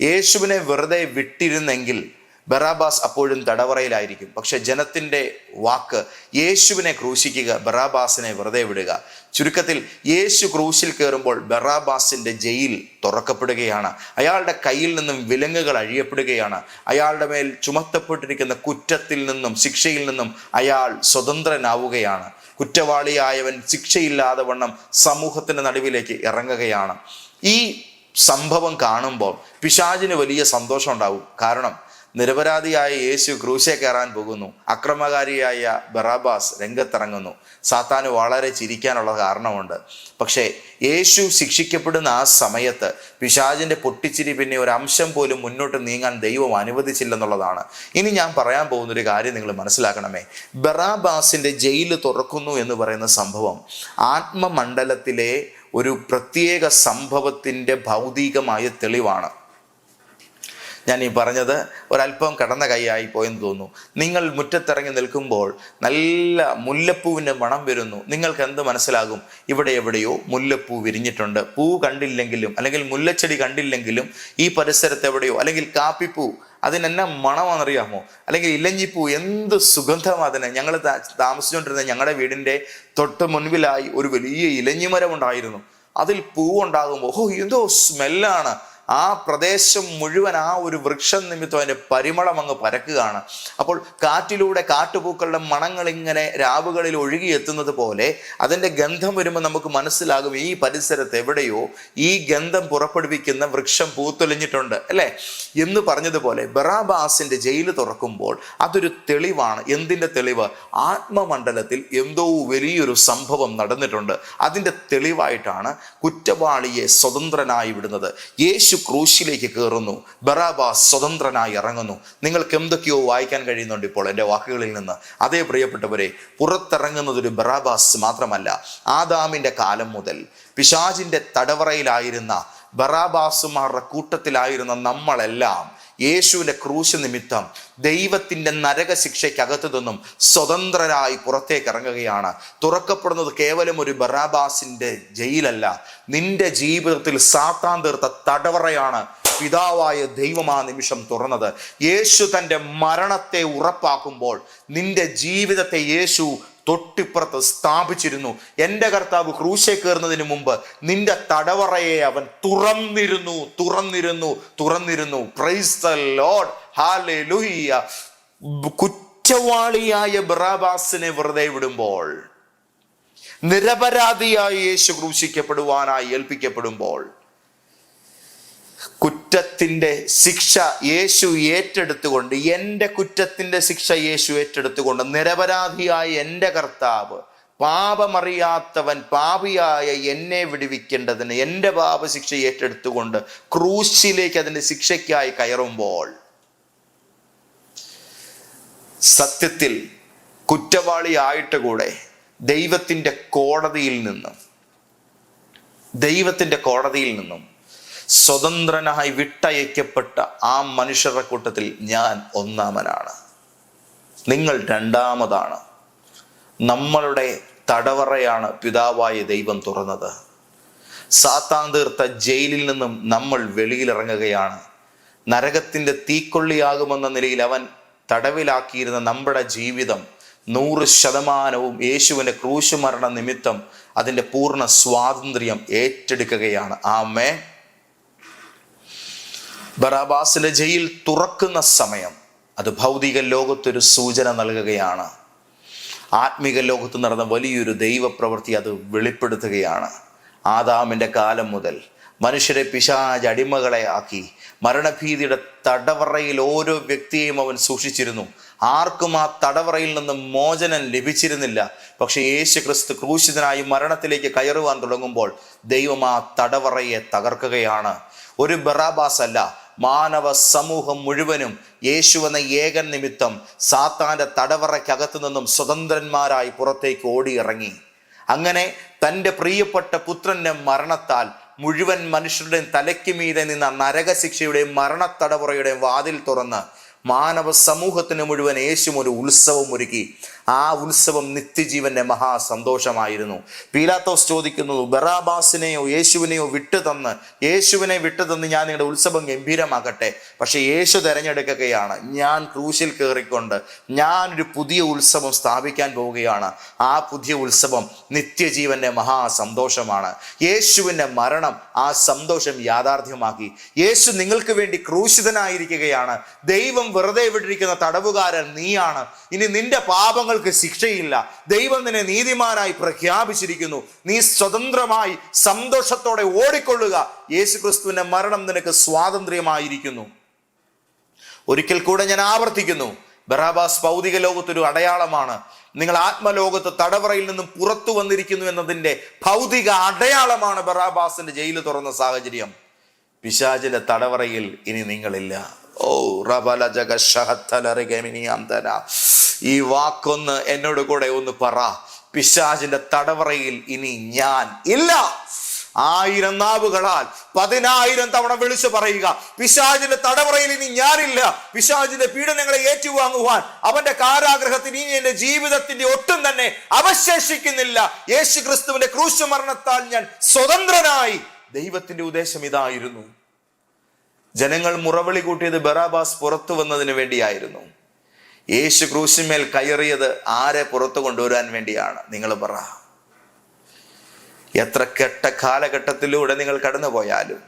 യേശുവിനെ വെറുതെ വിട്ടിരുന്നെങ്കിൽ ബറാബാസ് അപ്പോഴും തടവറയിലായിരിക്കും. പക്ഷെ ജനത്തിന്റെ വാക്ക് യേശുവിനെ ക്രൂശിക്കുക ബറാബാസിനെ വെറുതെ വിടുക. ചുരുക്കത്തിൽ യേശു ക്രൂശിൽ കയറുമ്പോൾ ബറാബാസിന്റെ ജയിൽ തുറക്കപ്പെടുകയാണ്. അയാളുടെ കയ്യിൽ നിന്നും വിലങ്ങുകൾ അഴിയപ്പെടുകയാണ്. അയാളുടെ മേൽ ചുമത്തപ്പെട്ടിരിക്കുന്ന കുറ്റത്തിൽ നിന്നും ശിക്ഷയിൽ നിന്നും അയാൾ സ്വതന്ത്രനാവുകയാണ്. കുറ്റവാളിയായവൻ ശിക്ഷയില്ലാതെ വണ്ണം സമൂഹത്തിന്റെ നടുവിലേക്ക് ഇറങ്ങുകയാണ്. ഈ സംഭവം കാണുമ്പോൾ പിശാചിന് വലിയ സന്തോഷം ഉണ്ടാവും. കാരണം നിരപരാധിയായ യേശു ക്രൂശെ കയറാൻ പോകുന്നു. അക്രമകാരിയായ ബറാബാസ് രംഗത്തിറങ്ങുന്നു. സാത്താന് വളരെ ചിരിക്കാനുള്ള കാരണമുണ്ട്. പക്ഷേ യേശു ശിക്ഷിക്കപ്പെടുന്ന ആ സമയത്ത് പിശാചിന്റെ പൊട്ടിച്ചിരി പിന്നെ ഒരു അംശം പോലും മുന്നോട്ട് നീങ്ങാൻ ദൈവം അനുവദിച്ചില്ലെന്നുള്ളതാണ്. ഇനി ഞാൻ പറയാൻ പോകുന്ന ഒരു കാര്യം നിങ്ങൾ മനസ്സിലാക്കണമേ. ബറാബാസിന്റെ ജയിൽ തുറക്കുന്നു എന്ന് പറയുന്ന സംഭവം ആത്മമണ്ഡലത്തിലെ ഒരു പ്രത്യേക സംഭവത്തിന്റെ ഭൗതികമായ തെളിവാണ്. ഞാൻ ഈ പറഞ്ഞത് ഒരല്പം കടന്ന കൈയായി പോയെന്ന് തോന്നുന്നു. നിങ്ങൾ മുറ്റത്തിറങ്ങി നിൽക്കുമ്പോൾ നല്ല മുല്ലപ്പൂവിന്റെ മണം വരുന്നു. നിങ്ങൾക്ക് എന്ത് മനസ്സിലാകും? ഇവിടെ എവിടെയോ മുല്ലപ്പൂ വിരിഞ്ഞിട്ടുണ്ട്. പൂ കണ്ടില്ലെങ്കിലും അല്ലെങ്കിൽ മുല്ലച്ചെടി കണ്ടില്ലെങ്കിലും ഈ പരിസരത്ത് എവിടെയോ അല്ലെങ്കിൽ കാപ്പിപ്പൂ അതിനെന്നെ മണമാണെന്നറിയാമോ? അല്ലെങ്കിൽ ഇലഞ്ഞിപ്പൂ എന്ത് സുഗന്ധം അതിന്? ഞങ്ങൾ താമസിച്ചുകൊണ്ടിരുന്ന ഞങ്ങളുടെ വീടിന്റെ തൊട്ട് മുൻപിലായി ഒരു വലിയ ഇലഞ്ഞിമരം ഉണ്ടായിരുന്നു അതിൽ പൂവുണ്ടാകുമ്പോൾ ഓഹോ എന്തോ സ്മെല്ലാണ്. ആ പ്രദേശം മുഴുവൻ ആ ഒരു വൃക്ഷം നിമിത്തം അതിന്റെ പരിമളം അങ്ങ് പരക്കുകയാണ്. അപ്പോൾ കാറ്റിലൂടെ കാട്ടുപൂക്കളുടെ മണങ്ങൾ ഇങ്ങനെ രാവുകളിൽ ഒഴുകിയെത്തുന്നത് പോലെ അതിന്റെ ഗന്ധം വരുമ്പോൾ നമുക്ക് മനസ്സിലാകും ഈ പരിസരത്ത് എവിടെയോ ഈ ഗന്ധം പുറപ്പെടുവിക്കുന്ന വൃക്ഷം പൂത്തൊലിഞ്ഞിട്ടുണ്ട് അല്ലേ? എന്ന് പറഞ്ഞതുപോലെ ബറാബാസിന്റെ ജയിൽ തുറക്കുമ്പോൾ അതൊരു തെളിവാണ്. എന്തിന്റെ തെളിവ്? ആത്മമണ്ഡലത്തിൽ എന്തോ വലിയൊരു സംഭവം നടന്നിട്ടുണ്ട്. അതിന്റെ തെളിവായിട്ടാണ് കുറ്റവാളിയെ സ്വതന്ത്രനായി വിടുന്നത്. യേശു ക്രൂശിലേക്ക് കയറുന്നു. ബറാബാ സ്വതന്ത്രനായി ഇറങ്ങുന്നു. നിങ്ങൾക്ക് എന്തൊക്കെയോ വായിക്കാൻ കഴിയുന്നുണ്ട് ഇപ്പോൾ എന്റെ വാക്കുകളിൽ നിന്ന്. അതേ പ്രിയപ്പെട്ടവരെ പുറത്തിറങ്ങുന്നത് ഒരു ബറാബാസ് മാത്രമല്ല ആദാമിന്റെ കാലം മുതൽ പിശാജിന്റെ തടവറയിലായിരുന്ന ബറാബാസുമാരുടെ കൂട്ടത്തിലായിരുന്ന നമ്മളെല്ലാം യേശുവിന്റെ ക്രൂശ് നിമിത്തം ദൈവത്തിന്റെ നരക ശിക്ഷയ്ക്കകത്തു നിന്നും സ്വതന്ത്രരായി പുറത്തേക്ക് ഇറങ്ങുകയാണ്. തുറക്കപ്പെടുന്നത് കേവലം ഒരു ബറാബാസിന്റെ ജയിലല്ല. നിന്റെ ജീവിതത്തിൽ സാത്താൻ തീർത്ത തടവറയാണ് പിതാവായ ദൈവം ആ നിമിഷം തുറന്നത്. യേശു തന്റെ മരണത്തെ ഉറപ്പാക്കുമ്പോൾ നിന്റെ ജീവിതത്തെ യേശു തൊട്ടിപ്പുറത്ത് സ്ഥാപിച്ചിരുന്നു. എന്റെ കർത്താവ് ക്രൂശെ കയറുന്നതിന് മുമ്പ് നിന്റെ തടവറയെ അവൻ തുറന്നിരുന്നു തുറന്നിരുന്നു തുറന്നിരുന്നു. പ്രൈസ് ദ ലോഡ് കുറ്റവാളിയായ ബറാബാസിനെ വെറുതെ വിടുമ്പോൾ നിരപരാധിയായ യേശു ക്രൂശിക്കപ്പെടുവാനായി ഏൽപ്പിക്കപ്പെടുമ്പോൾ കുറ്റത്തിന്റെ ശിക്ഷ യേശു ഏറ്റെടുത്തുകൊണ്ട് എന്റെ കുറ്റത്തിന്റെ ശിക്ഷ യേശു ഏറ്റെടുത്തുകൊണ്ട് നിരപരാധിയായ എന്റെ കർത്താവ് പാപമറിയാത്തവൻ പാപിയായ എന്നെ വിടുവിക്കേണ്ടതിന് എന്റെ പാപശിക്ഷ ഏറ്റെടുത്തുകൊണ്ട് ക്രൂശിലേക്ക് അതിന്റെ ശിക്ഷയ്ക്കായി കയറുമ്പോൾ സത്യത്തിൽ കുറ്റവാളിയായിട്ട് കൂടെ ദൈവത്തിന്റെ കോടതിയിൽ നിന്നും ദൈവത്തിന്റെ കോടതിയിൽ നിന്നും സ്വതന്ത്രനായി വിട്ടയക്കപ്പെട്ട ആ മനുഷ്യരുടെ കൂട്ടത്തിൽ ഞാൻ ഒന്നാമനാണ്. നിങ്ങൾ രണ്ടാമതാണ്. നമ്മളുടെ തടവറയാണ് പിതാവായ ദൈവം തുറന്നത്. സാത്താൻ തീർത്ത ജയിലിൽ നിന്നും നമ്മൾ വെളിയിലിറങ്ങുകയാണ്. നരകത്തിന്റെ തീക്കൊള്ളിയാകുമെന്ന നിലയിൽ അവൻ തടവിലാക്കിയിരുന്ന നമ്മുടെ ജീവിതം നൂറ് ശതമാനവും യേശുവിന്റെ ക്രൂശുമരണ നിമിത്തം അതിന്റെ പൂർണ സ്വാതന്ത്ര്യം ഏറ്റെടുക്കുകയാണ്. ആമേ ബറാബാസിന്റെ ജയിൽ തുറക്കുന്ന സമയം. അത് ഭൗതിക ലോകത്തൊരു സൂചന നൽകുകയാണ്. ആത്മീക ലോകത്ത് നടന്ന വലിയൊരു ദൈവപ്രവൃത്തി അത് വെളിപ്പെടുത്തുകയാണ്. ആദാമിന്റെ കാലം മുതൽ മനുഷ്യരെ പിശാജ് അടിമകളെ ആക്കി മരണഭീതിയുടെ തടവറയിൽ ഓരോ വ്യക്തിയെയും അവൻ സൂക്ഷിച്ചിരുന്നു. ആർക്കും ആ തടവറയിൽ നിന്ന് മോചനം ലഭിച്ചിരുന്നില്ല. പക്ഷേ യേശു ക്രിസ്തു ക്രൂശിതനായി മരണത്തിലേക്ക് കയറുവാൻ തുടങ്ങുമ്പോൾ ദൈവം ആ തടവറയെ തകർക്കുകയാണ്. ഒരു ബറാബാസ് അല്ല മാനവ സമൂഹം മുഴുവനും യേശു എന്ന ഏകൻ നിമിത്തം സാത്താന്റെ തടവറയ്ക്കകത്തു നിന്നും സ്വതന്ത്രന്മാരായി പുറത്തേക്ക് ഓടിയിറങ്ങി. അങ്ങനെ തന്റെ പ്രിയപ്പെട്ട പുത്രന്റെ മരണത്താൽ മുഴുവൻ മനുഷ്യരുടെയും തലയ്ക്ക് മീതെ നിന്ന നരകശിക്ഷയുടെയും മരണത്തടവറയുടെയും വാതിൽ തുറന്ന് മാനവ സമൂഹത്തിന് മുഴുവൻ യേശു ഒരു ഉത്സവം ഒരുക്കി. ആ ഉത്സവം നിത്യജീവന്റെ മഹാസന്തോഷമായിരുന്നു. പീലാത്തോസ് ചോദിക്കുന്നു ബറാബാസിനെയോ യേശുവിനെയോ വിട്ടു തന്ന് യേശുവിനെ വിട്ടു തന്ന് ഞാൻ നിങ്ങളുടെ ഉത്സവം ഗംഭീരമാക്കട്ടെ. പക്ഷെ യേശു തിരഞ്ഞെടുക്കുകയാണ്. ഞാൻ ക്രൂശിൽ കയറിക്കൊണ്ട് ഞാനൊരു പുതിയ ഉത്സവം സ്ഥാപിക്കാൻ പോവുകയാണ്. ആ പുതിയ ഉത്സവം നിത്യജീവന്റെ മഹാസന്തോഷമാണ്. യേശുവിന്റെ മരണം ആ സന്തോഷം യാഥാർത്ഥ്യമാക്കി. യേശു നിങ്ങൾക്ക് വേണ്ടി ക്രൂശിതനായിരിക്കുകയാണ്. ദൈവം വെറുതെ വിട്ടിരിക്കുന്ന തടവുകാരൻ നീയാണ്. ഇനി നിന്റെ പാപങ്ങൾക്ക് ശിക്ഷയില്ല. ദൈവം നിന്നെ നീതിമാനായി പ്രഖ്യാപിച്ചിരിക്കുന്നു. നീ സ്വതന്ത്രമായി സന്തോഷത്തോടെ ഓടിക്കൊള്ളുക. യേശു ക്രിസ്തുവിന്റെ മരണം നിനക്ക് സ്വാതന്ത്ര്യമായിരിക്കുന്നു. ഒരിക്കൽ കൂടെ ഞാൻ ആവർത്തിക്കുന്നു. ബറാബാസ് ഭൗതിക ലോകത്തൊരു അടയാളമാണ്. നിങ്ങൾ ആത്മലോകത്ത് തടവറയിൽ നിന്നും പുറത്തു വന്നിരിക്കുന്നു എന്നതിന്റെ ഭൗതിക അടയാളമാണ് ബറാബാസിന്റെ ജയിൽ തുറന്ന സാഹചര്യം. പിശാചിന്റെ തടവറയിൽ ഇനി നിങ്ങളില്ല. ഓ റബല ജഗ ജഗശഹത്തലറികമിനിയാന്തന ഈ വാക്കൊന്ന് എന്നോട് കൂടെ ഒന്ന് പറ. പിശാചിന്റെ തടവറയിൽ ഇനി ഞാൻ ഇല്ല. ആയിരം നാവുകളാൽ പതിനായിരം തവണ വിളിച്ചു പറയുക. പിശാചിന്റെ തടവറയിൽ ഇനി ഞാനില്ല. പിശാചിന്റെ പീഡനങ്ങളെ ഏറ്റുവാങ്ങുവാൻ അവന്റെ കാരാഗ്രഹത്തിന് ഇനി എന്റെ ജീവിതത്തിന്റെ ഒട്ടും തന്നെ അവശേഷിക്കുന്നില്ല. യേശു ക്രിസ്തുവിന്റെ ക്രൂശ മരണത്താൽ ഞാൻ സ്വതന്ത്രനായി. ദൈവത്തിന്റെ ഉദ്ദേശം ഇതായിരുന്നു. ജനങ്ങൾ മുറവിളി കൂട്ടിയത് ബറാബാസ് പുറത്തു വന്നതിന് വേണ്ടിയായിരുന്നു. യേശു ക്രൂശിന്മേൽ കയറിയത് ആരെ പുറത്തു കൊണ്ടുവരാൻ വേണ്ടിയാണ്? നിങ്ങൾ പറ. എത്ര കെട്ട കാലഘട്ടത്തിലൂടെ നിങ്ങൾ കടന്നുപോയാലും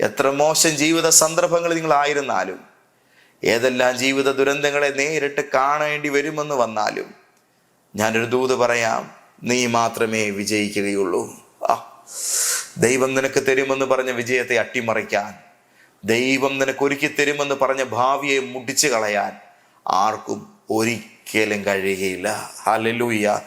എത്ര മോശം ജീവിത സന്ദർഭങ്ങൾ നിങ്ങളായിരുന്നാലും ഏതെല്ലാം ജീവിത ദുരന്തങ്ങളെ നേരിട്ട് കാണേണ്ടി വരുമെന്ന് വന്നാലും ഞാനൊരു ദൂത് പറയാം നീ മാത്രമേ വിജയിക്കുകയുള്ളൂ. ആ ദൈവം നിനക്ക് തരുമെന്ന് പറഞ്ഞ വിജയത്തെ അട്ടിമറിക്കാൻ ദൈവം നിനക്ക് ഒരുക്കി തരുമെന്ന് പറഞ്ഞ ഭാവിയെ മുടിച്ചു കളയാൻ ആർക്കും ഒരിക്കലും കഴിയുകയില്ല. ഹലലൂയ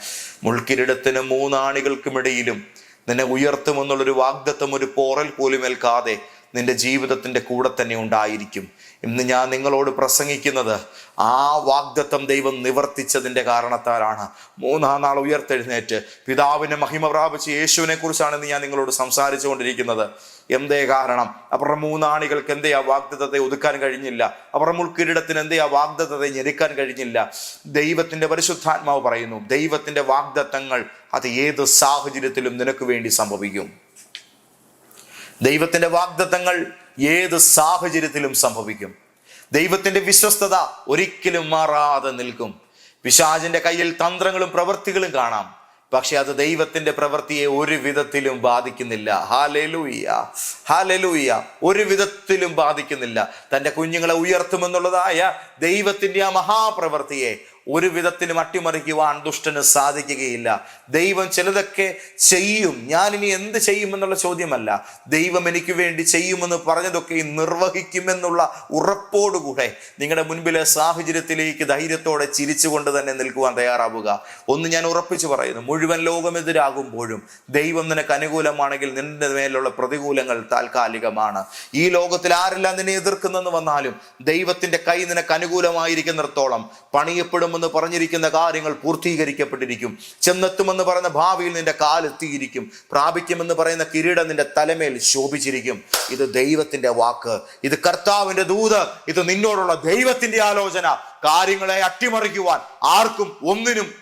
മുൾക്കിരിടത്തിന് മൂന്നാണികൾക്കുമിടയിലും നിന്നെ ഉയർത്തുമെന്നുള്ളൊരു വാഗ്ദത്വം ഒരു പോറൽ പോലും ഏൽക്കാതെ നിന്റെ ജീവിതത്തിന്റെ കൂടെ തന്നെ ഉണ്ടായിരിക്കും. ഇന്ന് ഞാൻ നിങ്ങളോട് പ്രസംഗിക്കുന്നത് ആ വാഗ്ദത്തം ദൈവം നിവർത്തിച്ചതിന്റെ കാരണത്താലാണ്. മൂന്നാം നാൾ ഉയർത്തെഴുന്നേറ്റ് പിതാവിനെ മഹിമ പ്രാപിച്ച് യേശുവിനെ കുറിച്ചാണ് ഇന്ന് ഞാൻ നിങ്ങളോട് സംസാരിച്ചു കൊണ്ടിരിക്കുന്നത്. എന്തേ കാരണം? അവരുടെ മൂന്നാണികൾക്ക് എന്തേ ആ വാഗ്ദത്തത്തെ ഒതുക്കാൻ കഴിഞ്ഞില്ല? അവരുടെ മുൾക്കിരീടത്തിന് എന്തേ ആ വാഗ്ദത്തത്തെ ഞെരുക്കാൻ കഴിഞ്ഞില്ല? ദൈവത്തിന്റെ പരിശുദ്ധാത്മാവ് പറയുന്നു ദൈവത്തിന്റെ വാഗ്ദത്തങ്ങൾ അത് ഏത് സാഹചര്യത്തിലും നിനക്ക് വേണ്ടി സംഭവിക്കും. ദൈവത്തിന്റെ വാഗ്ദത്തങ്ങൾ ഏത് സാഹചര്യത്തിലും സംഭവിക്കും. ദൈവത്തിന്റെ വിശ്വസ്തത ഒരിക്കലും മാറാതെ നിൽക്കും. പിശാചിന്റെ കയ്യിൽ തന്ത്രങ്ങളും പ്രവൃത്തികളും കാണാം. പക്ഷെ അത് ദൈവത്തിന്റെ പ്രവൃത്തിയെ ഒരു വിധത്തിലും ബാധിക്കുന്നില്ല. ഹാലലൂയ ഹാലലൂയ ഒരു വിധത്തിലും ബാധിക്കുന്നില്ല. തന്റെ കുഞ്ഞുങ്ങളെ ഉയർത്തുമെന്നുള്ളതായ ദൈവത്തിന്റെ ആ മഹാപ്രവൃത്തിയെ ഒരു വിധത്തിലും അട്ടിമറിക്കുവാൻ ദുഷ്ടന് സാധിക്കുകയില്ല. ദൈവം ചിലതൊക്കെ ചെയ്യും. ഞാൻ ഇനി എന്ത് ചെയ്യുമെന്നുള്ള ചോദ്യമല്ല. ദൈവം എനിക്ക് വേണ്ടി ചെയ്യുമെന്ന് പറഞ്ഞതൊക്കെ നിർവഹിക്കുമെന്നുള്ള ഉറപ്പോടുകൂടെ നിങ്ങളുടെ മുൻപിലെ സാഹചര്യത്തിലേക്ക് ധൈര്യത്തോടെ ചിരിച്ചുകൊണ്ട് തന്നെ നിൽക്കുവാൻ തയ്യാറാവുക. ഒന്ന് ഞാൻ ഉറപ്പിച്ചു പറയുന്നു മുഴുവൻ ലോകമെതിരാകുമ്പോഴും ദൈവം നിനക്ക് അനുകൂലമാണെങ്കിൽ നിന്റെ മേലുള്ള പ്രതികൂലങ്ങൾ താൽക്കാലികമാണ്. ഈ ലോകത്തിൽ ആരെല്ലാം നിന്നെ എതിർക്കുന്നെന്ന് വന്നാലും ദൈവത്തിന്റെ കൈ നിനക്ക് അനുകൂലമായിരിക്കുന്നിടത്തോളം പണിയപ്പെടുമെന്ന് പ്രാപിക്കുമെന്ന് പറഞ്ഞിരിക്കുന്ന കാര്യങ്ങൾ പൂർത്തീകരിക്കപ്പെട്ടിരിക്കും. ചെന്നെത്തുമെന്ന് പറയുന്ന ഭാവിയിൽ നിന്റെ കാലെത്തിയിരിക്കും. പ്രാപിക്കുമെന്ന് പറയുന്ന കിരീടം നിന്റെ തലമേൽ ശോഭിച്ചിരിക്കും. ഇത് ദൈവത്തിന്റെ വാക്ക്. ഇത് കർത്താവിന്റെ ദൂത്. ഇത് നിന്നോടുള്ള ദൈവത്തിന്റെ ആലോചന. കാര്യങ്ങളെ അട്ടിമറിക്കുവാൻ ആർക്കും ഒന്നിനും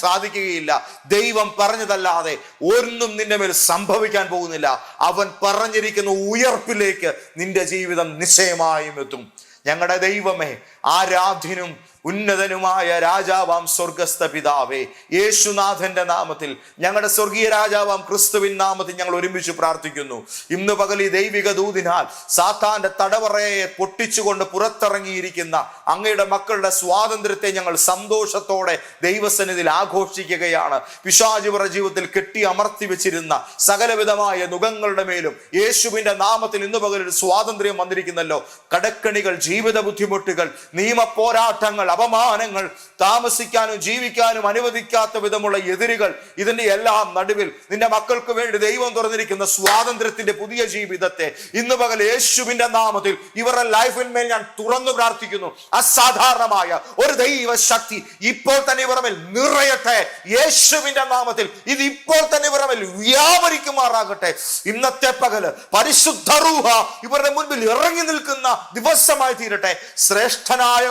സാധിക്കുകയില്ല. ദൈവം പറഞ്ഞതല്ലാതെ ഒന്നും നിന്റെ മേൽ സംഭവിക്കാൻ പോകുന്നില്ല. അവൻ പറഞ്ഞിരിക്കുന്ന ഉയർപ്പിലേക്ക് നിന്റെ ജീവിതം നിശ്ചയമായും എത്തും. ഞങ്ങളുടെ ദൈവമേ ആരാധ്യനും ഉന്നതനുമായ രാജാവാം സ്വർഗസ്ഥ പിതാവേ യേശുനാഥന്റെ നാമത്തിൽ ഞങ്ങളുടെ സ്വർഗീയ രാജാവാം ക്രിസ്തുവിൻ നാമത്തിൽ ഞങ്ങൾ ഒരുമിച്ച് പ്രാർത്ഥിക്കുന്നു. ഇന്ന് പകൽ ഈ ദൈവിക ദൂതിനാൽ സാത്താന്റെ തടവറയെ പൊട്ടിച്ചുകൊണ്ട് പുറത്തിറങ്ങിയിരിക്കുന്ന അങ്ങയുടെ മക്കളുടെ സ്വാതന്ത്ര്യത്തെ ഞങ്ങൾ സന്തോഷത്തോടെ ദൈവസന്നിധിയിൽ ആഘോഷിക്കുകയാണ്. പിശാചുപറ ജീവിതത്തിൽ കെട്ടി അമർത്തി വെച്ചിരുന്ന സകലവിധമായ നുഖങ്ങളുടെ മേലും യേശുവിന്റെ നാമത്തിൽ ഇന്ന് പകൽ സ്വാതന്ത്ര്യം വന്നിരിക്കുന്നല്ലോ. കടക്കണികൾ ജീവിത ബുദ്ധിമുട്ടുകൾ നിയമ പോരാട്ടങ്ങൾ അപമാനങ്ങൾ താമസിക്കാനും ജീവിക്കാനും അനുവദിക്കാത്ത വിധമുള്ള എതിരുകൾ ഇതിന്റെ എല്ലാം നടുവിൽ നിന്റെ മക്കൾക്ക് വേണ്ടി ദൈവം തുറന്നിരിക്കുന്ന സ്വാതന്ത്ര്യത്തിന്റെ പുതിയ ജീവിതത്തെ ഇന്ന് പകൽ യേശുവിന്റെ നാമത്തിൽ ഇവരുടെ ലൈഫിന്മേൽ ഞാൻ തുറന്നു പ്രാർത്ഥിക്കുന്നു. അസാധാരണമായ ഒരു ദൈവ ശക്തി ഇപ്പോൾ തന്നെ ഇവരുടെ നിറയട്ടെ. യേശുവിന്റെ നാമത്തിൽ ഇത് ഇപ്പോൾ തന്നെ ഇവരുടെ വ്യാപരിക്കുമാറാകട്ടെ. ഇന്നത്തെ പകൽ പരിശുദ്ധ റൂഹ ഇവരുടെ മുൻപിൽ ഇറങ്ങി നിൽക്കുന്ന ദിവസമായി തീരട്ടെ. ശ്രേഷ്ഠനായ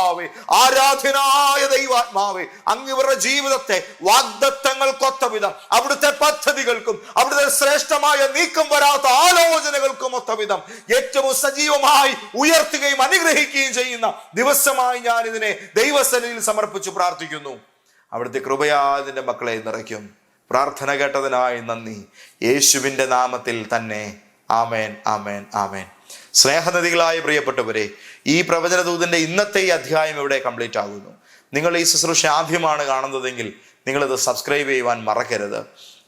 പരിശുദ്ധാത്മാവേ ആരാധനായ ദൈവാത്മാവേ അങ്ങ് ഇവരുടെ ജീവിതത്തെ വാഗ്ദത്തങ്ങൾക്കൊത്ത വിധം അവിടുത്തെ പദ്ധതികൾക്കും അവിടുത്തെ ശ്രേഷ്ഠമായ നീക്കം വരാത്ത ആലോചനകൾക്കും ഒത്ത വിധം ഏറ്റവും സജീവമായി ഉയർത്തുകയും അനുഗ്രഹിക്കുകയും ചെയ്യുന്ന ദിവസമായി ഞാൻ ഇതിനെ ദൈവസന്നിധിയിൽ സമർപ്പിച്ച് പ്രാർത്ഥിക്കുന്നു. അവിടുത്തെ കൃപയാതിന്റെ മക്കളെ നിറയ്ക്കും. പ്രാർത്ഥന കേട്ടതിനായി നന്ദി. യേശുവിന്റെ നാമത്തിൽ തന്നെ. ആമേൻ ആമേൻ ആമേൻ. സ്നേഹനദികളായ പ്രിയപ്പെട്ടവരെ ഈ പ്രവചനദൂതന്റെ ഇന്നത്തെ ഈ അധ്യായം ഇവിടെ കംപ്ലീറ്റ് ആകുന്നു. നിങ്ങൾ ഈ ശുശ്രൂഷ ആദ്യമാണ് കാണുന്നതെങ്കിൽ നിങ്ങളിത് സബ്സ്ക്രൈബ് ചെയ്യുവാൻ മറക്കരുത്.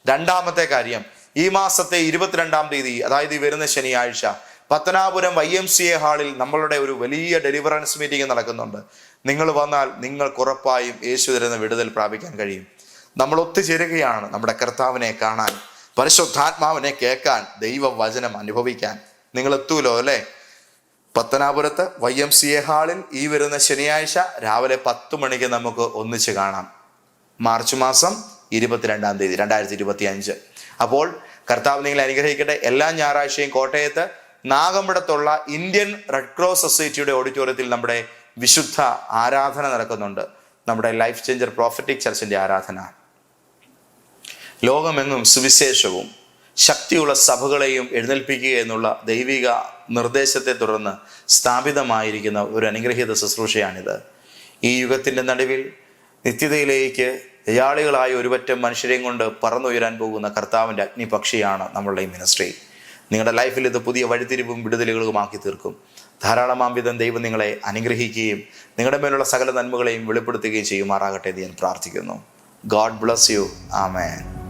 രണ്ടാമത്തെ കാര്യം ഈ മാസത്തെ ഇരുപത്തിരണ്ടാം തീയതി അതായത് ഈ വരുന്ന ശനിയാഴ്ച Pathanapuram Y M C A ഹാളിൽ നമ്മളുടെ ഒരു വലിയ ഡെലിവറൻസ് മീറ്റിംഗ് നടക്കുന്നുണ്ട്. നിങ്ങൾ വന്നാൽ നിങ്ങൾക്ക് ഉറപ്പായും യേശു തരുന്ന വിടുതൽ പ്രാപിക്കാൻ കഴിയും. നമ്മൾ ഒത്തുചേരുകയാണ് നമ്മുടെ കർത്താവിനെ കാണാൻ പരിശുദ്ധാത്മാവിനെ കേൾക്കാൻ ദൈവവചനം അനുഭവിക്കാൻ. നിങ്ങൾ എത്തൂലോ അല്ലേ? പത്തനാപുരത്ത് വൈ എം സി എ ഹാളിൽ ഈ വരുന്ന ശനിയാഴ്ച രാവിലെ പത്ത് മണിക്ക് നമുക്ക് ഒന്നിച്ച് കാണാം. മാർച്ച് മാസം ഇരുപത്തിരണ്ടാം തീയതി രണ്ടായിരത്തി ഇരുപത്തി അഞ്ച് അപ്പോൾ കർത്താവ് നിങ്ങളെ അനുഗ്രഹിക്കട്ടെ. എല്ലാ ഞായറാഴ്ചയും കോട്ടയത്ത് നാഗമ്പടത്തുള്ള ഇന്ത്യൻ റെഡ് ക്രോസ് സൊസൈറ്റിയുടെ ഓഡിറ്റോറിയത്തിൽ നമ്മുടെ വിശുദ്ധ ആരാധന നടക്കുന്നുണ്ട്. നമ്മുടെ ലൈഫ് ചേഞ്ചർ പ്രോഫറ്റിക് ചർച്ചിന്റെ ആരാധന. ലോകമെങ്ങും സുവിശേഷവും ശക്തിയുള്ള സഭകളെയും എഴുന്നേൽപ്പിക്കുക എന്നുള്ള ദൈവിക നിർദ്ദേശത്തെ തുടർന്ന് സ്ഥാപിതമായിരിക്കുന്ന ഒരു അനുഗ്രഹീത ശുശ്രൂഷയാണിത്. ഈ യുഗത്തിന്റെ നടുവിൽ നിത്യതയിലേക്ക് ദയാളികളായ ഒരുപറ്റം മനുഷ്യരെയും കൊണ്ട് പറന്നുയരാൻ പോകുന്ന കർത്താവിന്റെ അഗ്നിപക്ഷിയാണ് നമ്മളുടെ ഈ മിനിസ്ട്രി. നിങ്ങളുടെ ലൈഫിൽ ഇത് പുതിയ വഴിത്തിരിവും വിടുതലുകളുമാക്കി തീർക്കും. ധാരാളമാം വിധം ദൈവം നിങ്ങളെ അനുഗ്രഹിക്കുകയും നിങ്ങളുടെ മേലുള്ള സകല നന്മകളെയും വെളിപ്പെടുത്തുകയും ചെയ്യുമാറാകട്ടെ എന്ന് ഞാൻ പ്രാർത്ഥിക്കുന്നു. God bless you. ആമേൻ.